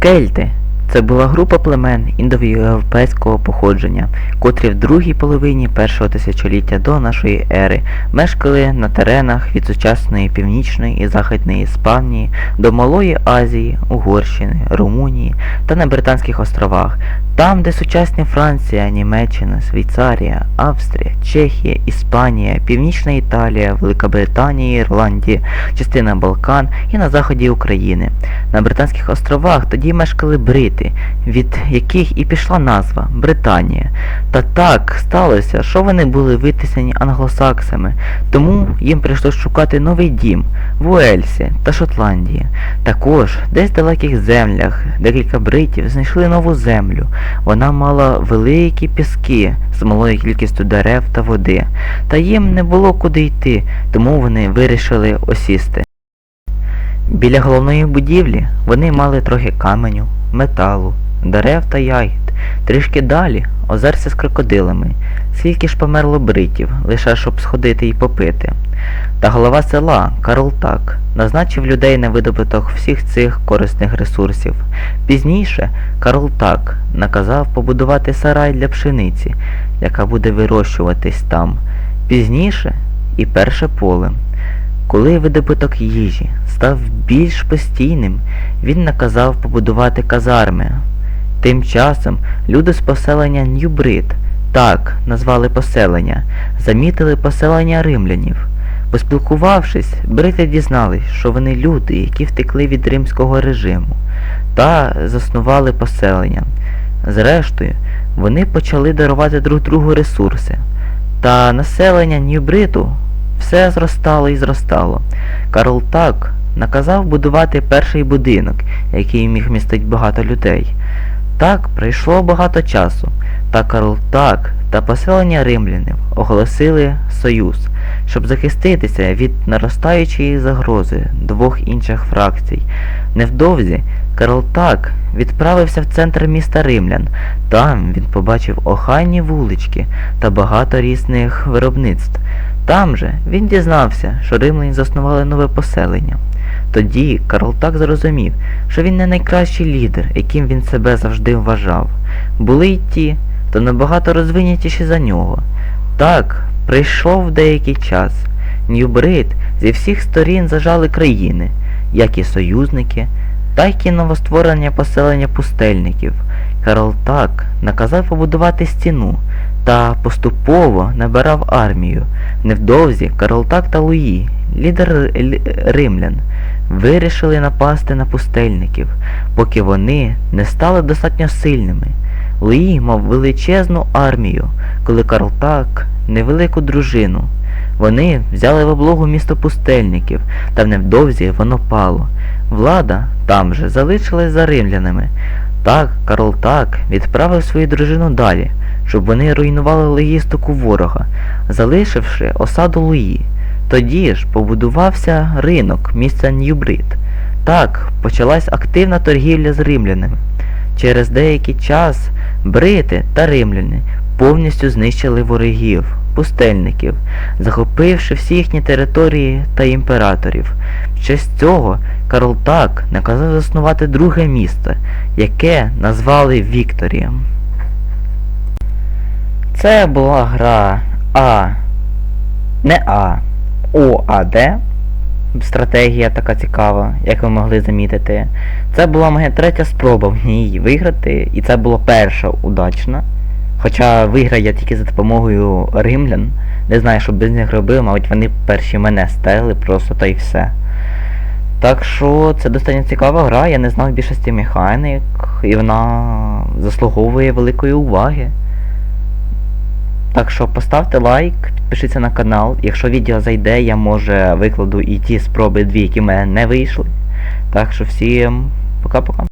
Kelte це була група племен індоєвропейського походження, котрі в другій половині першого тисячоліття до нашої ери мешкали на теренах від сучасної північної і західної Іспанії до Малої Азії, Угорщини, Румунії та на Британських островах, там, де сучасні Франція, Німеччина, Швейцарія, Австрія, Чехія, Іспанія, Північна Італія, Велика Британія, Ірландія, частина Балкан і на заході України. На Британських островах тоді мешкали брити, від яких і пішла назва Британія. Та так сталося, що вони були витиснені англосаксами, тому їм прийшлось шукати новий дім в Уельсі та Шотландії. Також десь в далеких землях декілька бритів знайшли нову землю. Вона мала великі піски з малою кількістю дерев та води, та їм не було куди йти, тому вони вирішили осісти. Біля головної будівлі вони мали трохи каменю, металу, дерев та ягід. Трішки далі озерся з крокодилами, скільки ж померло бритів, лише щоб сходити і попити. Та голова села Карлтак назначив людей на видобуток всіх цих корисних ресурсів. Пізніше Карлтак наказав побудувати сарай для пшениці, яка буде вирощуватись там. Пізніше і перше поле. Коли видобуток їжі став більш постійним, він наказав побудувати казарми. Тим часом люди з поселення Ньюбрид, так назвали поселення, замітили поселення римлянів. Поспілкувавшись, брити дізнались, що вони люди, які втекли від римського режиму, та заснували поселення. Зрештою, вони почали дарувати друг другу ресурси. Та населення Ньюбриту все зростало і зростало. Карл так наказав будувати перший будинок, який міг містити багато людей. Так пройшло багато часу, та Карл так та поселення римлянів оголосили союз, щоб захиститися від наростаючої загрози двох інших фракцій. Невдовзі Карл так відправився в центр міста Римлян. Там він побачив охайні вулички та багато різних виробництв. Там же він дізнався, що римляні заснували нове поселення. Тоді Карл так зрозумів, що він не найкращий лідер, яким він себе завжди вважав. Були й ті, хто набагато розвинятіші за нього. Так, прийшов деякий час. Ньюбрид зі всіх сторін зажали країни, як і союзники, так і новостворення поселення пустельників. Карл так наказав побудувати стіну та поступово набирав армію. Невдовзі Карл так та Луї, лідер римлян, вирішили напасти на пустельників, поки вони не стали достатньо сильними. Луї мав величезну армію, коли Карл так невелику дружину. Вони взяли в облогу місто пустельників, та невдовзі воно пало. Влада там же залишилась за римлянами. Так Карл так відправив свою дружину далі, щоб вони руйнували логістику ворога, залишивши осаду Луї. Тоді ж побудувався ринок місця Ньюбрид. Так почалась активна торгівля з римлянами. Через деякий час брити та римляни повністю знищили ворогів, пустельників, захопивши всі їхні території та імператорів. В честь цього Карл так наказав заснувати друге місто, яке назвали Вікторієм. Це була гра А. Не А. ОАД. Стратегія така цікава, як ви могли замітити. Це була моя третя спроба в ній виграти, і це була перша удачна. Хоча виграв я тільки за допомогою римлян. Не знаю, що без них робив, мабуть, вони перші мене стели просто та й все. Так що це достатньо цікава гра, я не знав більшості механік, і вона заслуговує великої уваги. Так що поставте лайк, підпишіться на канал. Якщо відео зайде, я може викладу і ті спроби дві, які в мене не вийшли. Так що всім пока-пока.